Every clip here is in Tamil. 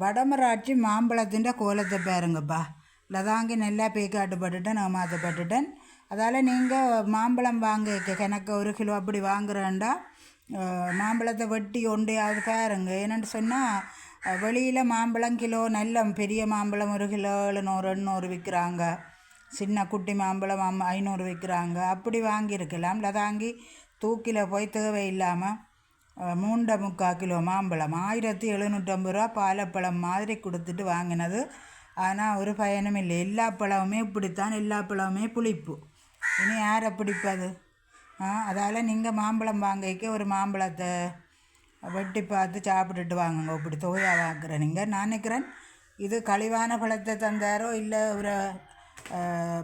வடமராட்சி மாம்பழத்தின் கோலத்தை பாருங்கப்பா லதாங்கி நல்லா பேக்காட்டுப்பட்டுட்டேன் ஏமாற்றப்பட்டுட்டேன் அதால் நீங்கள் மாம்பழம் வாங்க கணக்கு ஒரு கிலோ அப்படி வாங்குறேன்டா மாம்பழத்தை வெட்டி ஒண்டையாவது பாருங்க என்னென்னு சொன்னால் வெளியில் மாம்பழம் கிலோ நல்ல பெரிய மாம்பழம் ஒரு கிலோ எழுநூறு எண்ணூறு விற்கிறாங்க சின்ன குட்டி மாம்பழம் ஐநூறு விற்கிறாங்க அப்படி வாங்கியிருக்கலாம் லதாங்கி தூக்கில் போய் தேவையில்லாமல் மூண்டை முக்கால் கிலோ மாம்பழம் ஆயிரத்தி எழுநூற்றம்பது ரூபா பாலப்பழம் மாதிரி கொடுத்துட்டு வாங்கினது ஆனால் ஒரு பயனும் இல்லை எல்லா பழமுமே இப்படித்தான் எல்லா பழமுமே புளிப்பு இனி யாரை பிடிப்பது ஆ அதால் நீங்கள் மாம்பழம் வாங்கிக்க ஒரு மாம்பழத்தை வெட்டி பார்த்து சாப்பிட்டுட்டு வாங்குங்க இப்படி தொகையாக வாங்குற நீங்கள் நான் நினைக்கிறேன் இது கழிவான பழத்தை தந்தாரோ இல்லை ஒரு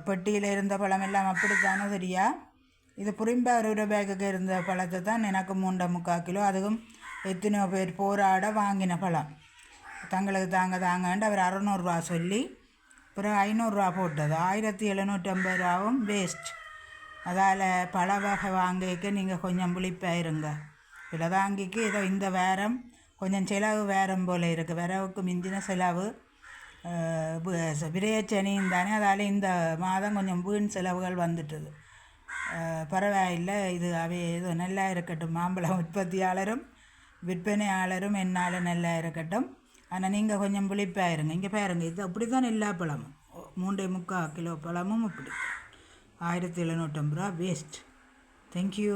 பெட்டியில் இருந்த பழம் எல்லாம் அப்படித்தானோ சரியா இது புரிம்ப ஒரு ரூபாய்க்கு இருந்த பழத்தை தான் எனக்கு மூண்டை முக்கால் கிலோ. அதுவும் எத்தனையோ பேர் போராட வாங்கின பழம். தங்களுக்கு தாங்க தாங்கன்ட்டு அவர் அறநூறுரூவா சொல்லி அப்புறம் ஐநூறுரூவா போட்டது. ஆயிரத்தி எழுநூற்றம்பது ரூபாவும் வேஸ்ட் அதால் பல வகை வாங்கிக்க நீங்கள் கொஞ்சம் விழிப்பாயிருங்க இலதாங்கிக்கு ஏதோ இந்த வேரம் கொஞ்சம் செலவு வேரம் போல் இருக்குது விரவுக்கு மிஞ்சின செலவு விரையச்சனியும் தானே அதால் இந்த மாதம் கொஞ்சம் வீண் செலவுகள் வந்துட்டுது. பரவாயில்லை. இது அவை இது நல்லா இருக்கட்டும். மாம்பழம் உற்பத்தியாளரும் விற்பனையாளரும் என்னால் நல்லா இருக்கட்டும். ஆனால் நீங்கள் கொஞ்சம் விழிப்பாயிருங்க இங்கே பாருங்க இது அப்படி தான் எல்லா பழமும். மூன்றே முக்கால் கிலோ பழமும் இப்படி ஆயிரத்தி எழுநூற்றம்பது ரூபா வேஸ்ட் தேங்க்யூ